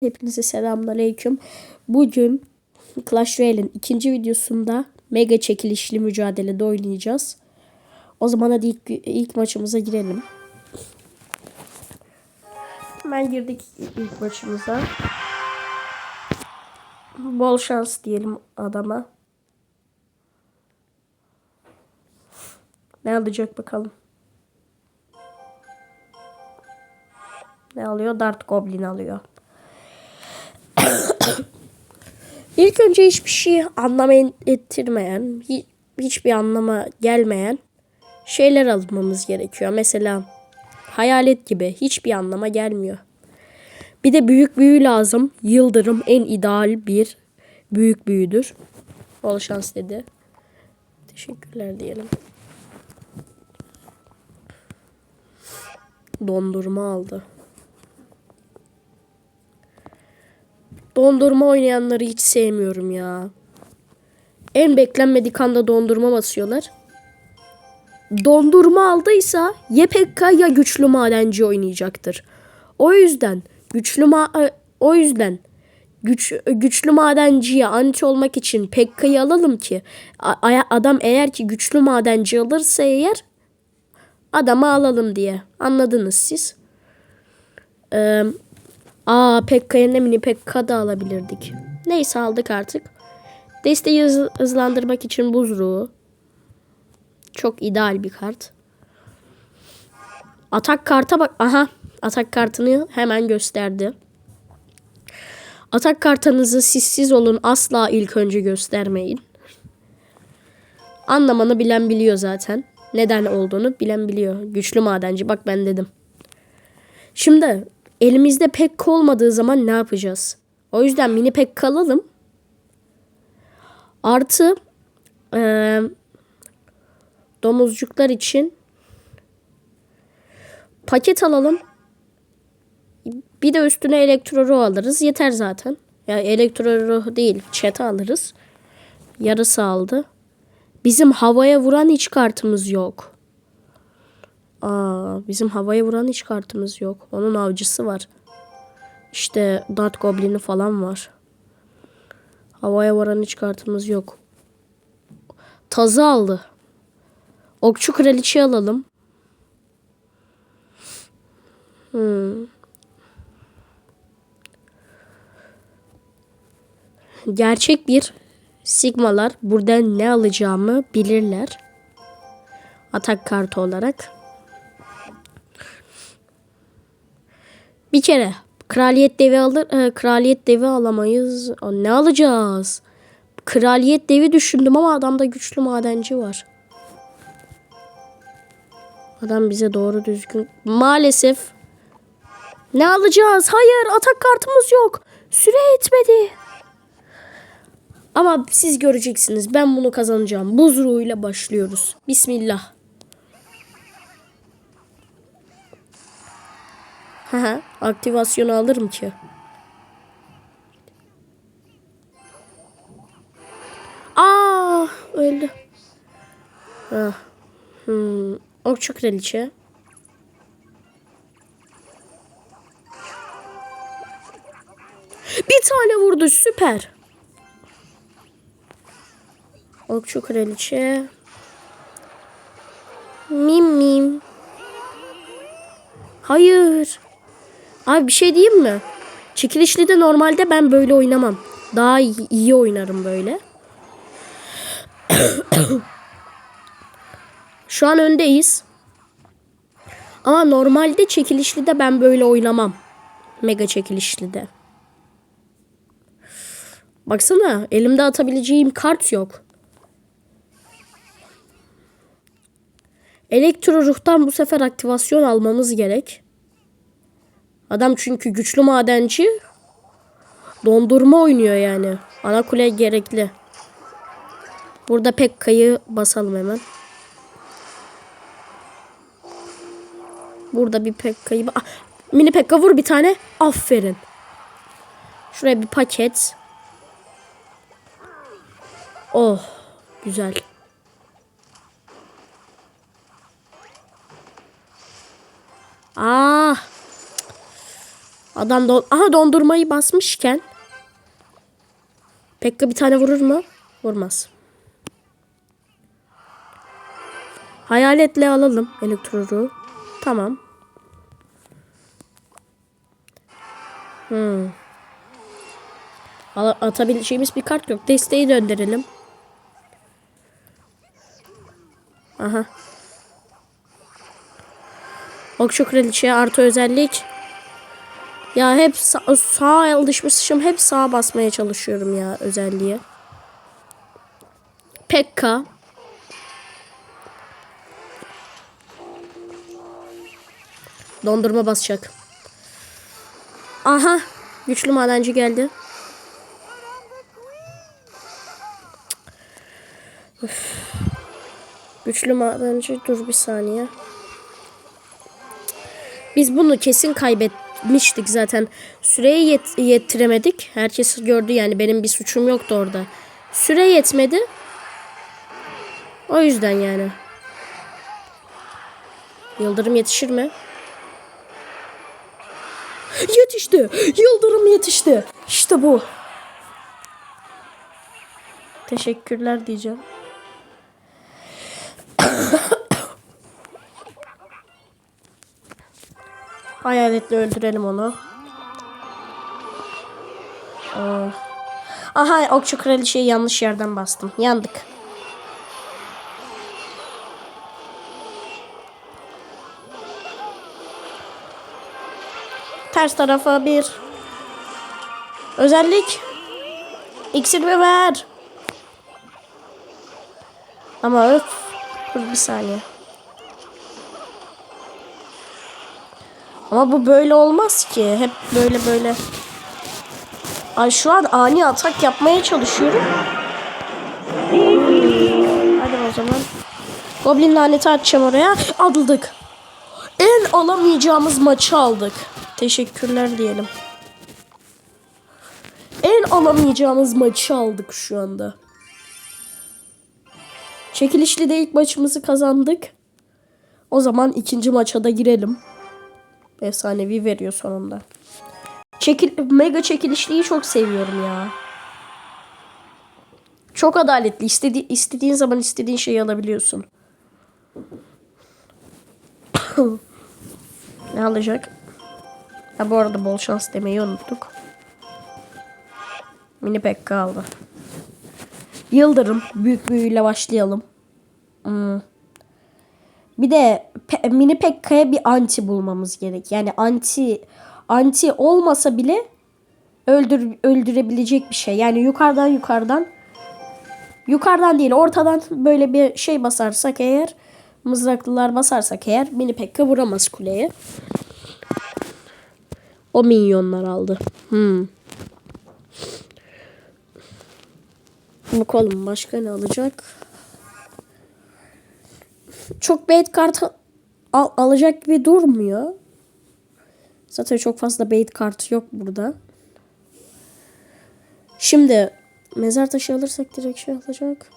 Hepinize selamünaleyküm. Bugün Clash Royale'in ikinci videosunda mega çekilişli mücadelede oynayacağız. O zaman hadi ilk, ilk maçımıza girelim. Hemen girdik ilk maçımıza. Bol şans diyelim adama. Ne alacak bakalım. Ne alıyor? Dart Goblin alıyor. İlk önce hiçbir şey anlam ettirmeyen, hiçbir anlama gelmeyen şeyler almamız gerekiyor. Mesela hayalet gibi hiçbir anlama gelmiyor. Bir de büyük büyü lazım. Yıldırım en ideal bir büyük büyüdür. Bol şans dedi. Teşekkürler diyelim. Dondurma aldı. Dondurma oynayanları hiç sevmiyorum ya. En beklenmedik anda dondurma basıyorlar. Dondurma aldıysa Pekka ya güçlü madenci oynayacaktır. O yüzden güçlü ma e, o yüzden güç güçlü madenciye anti olmak için Pekka'yı alalım ki adam eğer ki güçlü madenci alırsa eğer adamı alalım diye. Anladınız siz. Eee Aa Pekka yerine mini Pekka da alabilirdik. Neyse aldık artık. Desteği hız hızlandırmak için buzruğu. Çok ideal bir kart. Atak karta bak. Aha. Atak kartını hemen gösterdi. Atak kartınızı sissiz olun. Asla ilk önce göstermeyin. Anlamanı bilen biliyor zaten. Neden olduğunu bilen biliyor. Güçlü madenci. Bak ben dedim. Şimdi Elimizde pek olmadığı zaman ne yapacağız? O yüzden mini pek kalalım. Artı e, domuzcuklar için paket Bir de üstüne elektro alırız. Yeter zaten. Ya yani elektro değil, çete alırız. Yarısı aldı. Bizim havaya vuran hiç kartımız yok. Aa, bizim havaya vuran hiç kartımız yok. Onun avcısı var. İşte Dart Goblin'i falan var. Havaya vuran hiç kartımız yok. Tazı aldı. Okçu kraliçe alalım. Hmm. Gerçek bir Sigmalar buradan ne alacağımı bilirler. Atak kartı olarak. Bir kere kraliyet devi alır, e, kraliyet devi alamayız. Ne alacağız? Kraliyet devi düşündüm ama adamda güçlü madenci var. Adam bize doğru düzgün. Maalesef. Ne alacağız? Hayır atak kartımız yok. Süre etmedi. Ama siz göreceksiniz. Ben bunu kazanacağım. Buz ruhuyla başlıyoruz. Bismillah. Aktivasyonu alırım ki. Aa öldü. Ah. Hmm. Okçu kraliçe. Bir tane vurdu süper. Okçu kraliçe. Mim mim. Hayır. Abi bir şey diyeyim mi? Çekilişli de normalde ben böyle oynamam. Daha iyi, oynarım böyle. Şu an öndeyiz. Ama normalde çekilişli de ben böyle oynamam. Mega çekilişli de. Baksana elimde atabileceğim kart yok. Elektro ruhtan bu sefer aktivasyon almamız gerek. Adam çünkü güçlü madenci. Dondurma oynuyor yani. Ana kule gerekli. Burada Pekka'yı basalım hemen. Burada bir Pekka'yı... Ah, mini Pekka vur bir tane. Aferin. Şuraya bir paket. Oh. Güzel. Ah. Adam don Aha dondurmayı basmışken Pekka bir tane vurur mu? Vurmaz. Hayaletle alalım elektroru. Tamam. Hmm. Atabileceğimiz bir kart yok. Desteği döndürelim. Aha. Okçu kraliçeye artı özellik. Ya hep sağ, sağa alışmışım. Hep sağa basmaya çalışıyorum ya özelliğe. Pekka. Dondurma basacak. Aha. Güçlü madenci geldi. Üf. Güçlü madenci dur bir saniye. Biz bunu kesin kaybetmiştik zaten. Süreyi yet- yettiremedik. Herkes gördü yani benim bir suçum yoktu orada. Süre yetmedi. O yüzden yani. Yıldırım yetişir mi? Yetişti. Yıldırım yetişti. İşte bu. Teşekkürler diyeceğim. Hayaletle öldürelim onu. Aa. Aha okçu kraliçeyi yanlış yerden bastım. Yandık. Ters tarafa bir. Özellik. İksirimi ver. Ama öf. Dur bir saniye. Ama bu böyle olmaz ki. Hep böyle böyle. Ay şu an ani atak yapmaya çalışıyorum. Hadi o zaman. Goblin laneti atacağım oraya. Aldık. En alamayacağımız maçı aldık. Teşekkürler diyelim. En alamayacağımız maçı aldık şu anda. Çekilişli de ilk maçımızı kazandık. O zaman ikinci maça da girelim. Efsanevi veriyor sonunda. Çekil mega çekilişliyi çok seviyorum ya. Çok adaletli. İstedi istediğin zaman istediğin şeyi alabiliyorsun. ne alacak? Ha bu arada bol şans demeyi unuttuk. Mini Pekka aldı. Yıldırım büyük büyüyle başlayalım. Hmm. Bir de pe- mini Pekka'ya bir anti bulmamız gerek. Yani anti anti olmasa bile öldür öldürebilecek bir şey. Yani yukarıdan yukarıdan yukarıdan değil ortadan böyle bir şey basarsak eğer mızraklılar basarsak eğer mini Pekka vuramaz kuleye. O minyonlar aldı. Hmm. Bakalım başka ne alacak? Çok bait kart al- alacak gibi durmuyor. Zaten çok fazla bait kartı yok burada. Şimdi mezar taşı alırsak direkt şey alacak.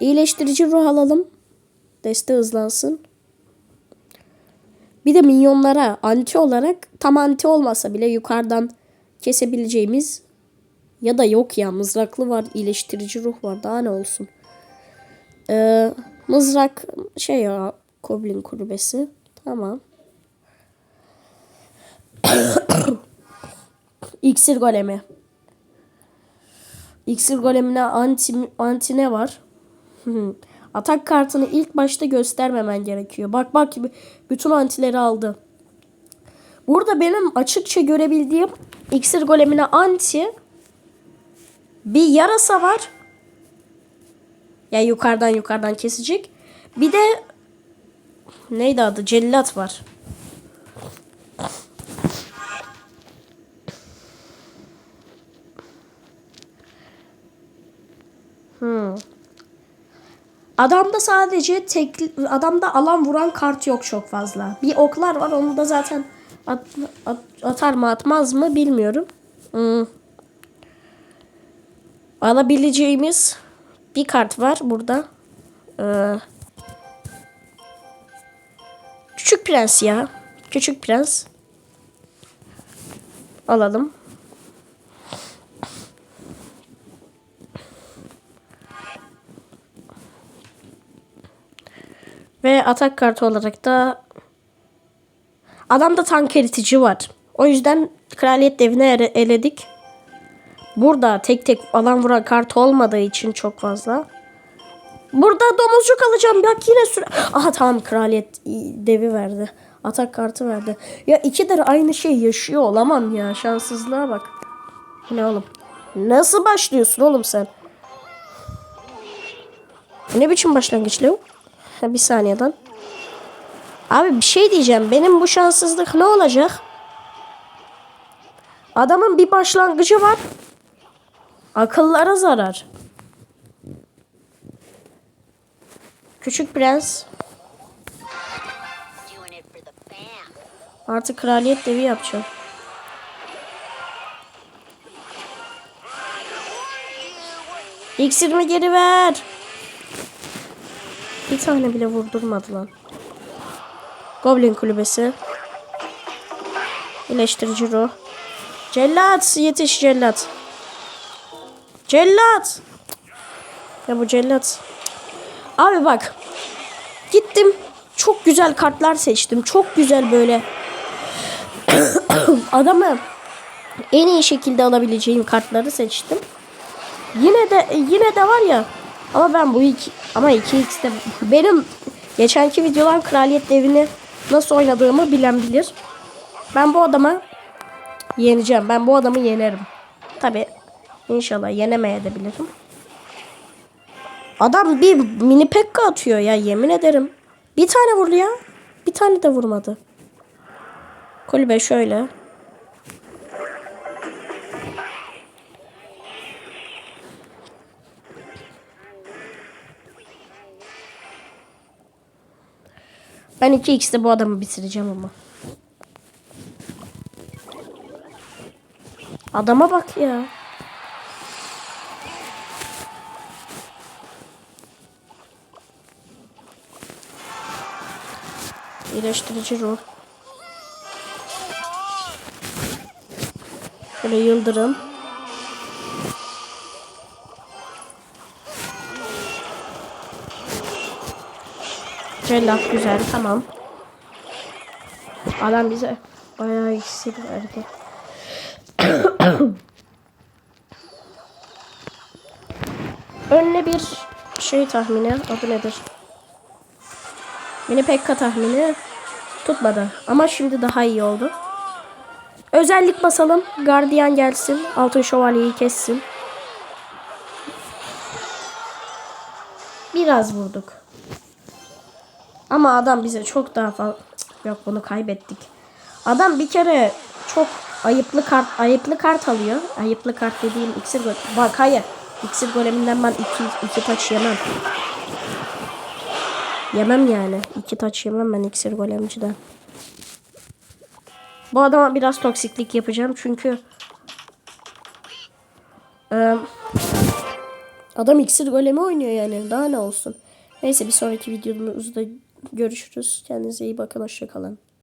İyileştirici ruh alalım. Deste hızlansın. Bir de minyonlara anti olarak tam anti olmasa bile yukarıdan kesebileceğimiz ya da yok ya mızraklı var iyileştirici ruh var daha ne olsun. Ee, mızrak şey ya Goblin kulübesi. Tamam. İksir golemi. İksir golemine anti, anti ne var? Atak kartını ilk başta göstermemen gerekiyor. Bak bak bütün antileri aldı. Burada benim açıkça görebildiğim iksir golemine anti bir yarasa var. Ya yukarıdan yukarıdan kesecek. Bir de neydi adı? Cellat var. Hmm. Adamda sadece tek adamda alan vuran kart yok çok fazla. Bir oklar var onu da zaten at, at, atar mı atmaz mı bilmiyorum. Hmm. Alabileceğimiz bir kart var burada. Ee, Küçük Prens ya. Küçük Prens. Alalım. Ve atak kartı olarak da adamda tank eritici var. O yüzden kraliyet devini ele- eledik. Burada tek tek alan vuran kart olmadığı için çok fazla. Burada domuzcuk alacağım. Bak yine süre... Aha tamam kraliyet devi verdi. Atak kartı verdi. Ya ikidir aynı şey yaşıyor olamam ya. Şanssızlığa bak. Ne oğlum? Nasıl başlıyorsun oğlum sen? Ne biçim başlangıç Leo? Bir saniyeden. Abi bir şey diyeceğim. Benim bu şanssızlık ne olacak? Adamın bir başlangıcı var. Akıllara zarar. Küçük prens artık kraliyet devi yapacağım. İksirimi geri ver. Bir tane bile vurdurmadı lan. Goblin kulübesi. İyileştirici ruh. Cellat yetiş cellat. Cellat. Ya bu cellat. Abi bak. Gittim. Çok güzel kartlar seçtim. Çok güzel böyle. Adamı en iyi şekilde alabileceğim kartları seçtim. Yine de yine de var ya. Ama ben bu iki ama 2x'te benim geçenki videolar kraliyet devini nasıl oynadığımı bilen bilir. Ben bu adama yeneceğim. Ben bu adamı yenerim. Tabi inşallah yenemeye de bilirim. Adam bir mini pekka atıyor ya yemin ederim. Bir tane vurdu ya. Bir tane de vurmadı. Kulübe şöyle. Ben 2x'te bu adamı bitireceğim ama. Adama bak ya. İyileştirici ruh. Şöyle yıldırım. Cellat güzel tamam. Adam bize bayağı iksir verdi. Önüne bir şey tahmini adı nedir? Mini Pekka tahmini tutmadı. Ama şimdi daha iyi oldu. Özellik basalım. Gardiyan gelsin. Altın şövalyeyi kessin. Biraz vurduk. Ama adam bize çok daha fazla... Yok bunu kaybettik. Adam bir kere çok ayıplı kart ayıplı kart alıyor. Ayıplı kart dediğim iksir gol. Bak hayır. İksir goleminden ben iki, iki taç yemem. Yemem yani. İki taç yemem ben iksir golemciden. Bu adama biraz toksiklik yapacağım çünkü adam iksir golemi oynuyor yani. Daha ne olsun. Neyse bir sonraki videomuzda görüşürüz. Kendinize iyi bakın. Hoşçakalın.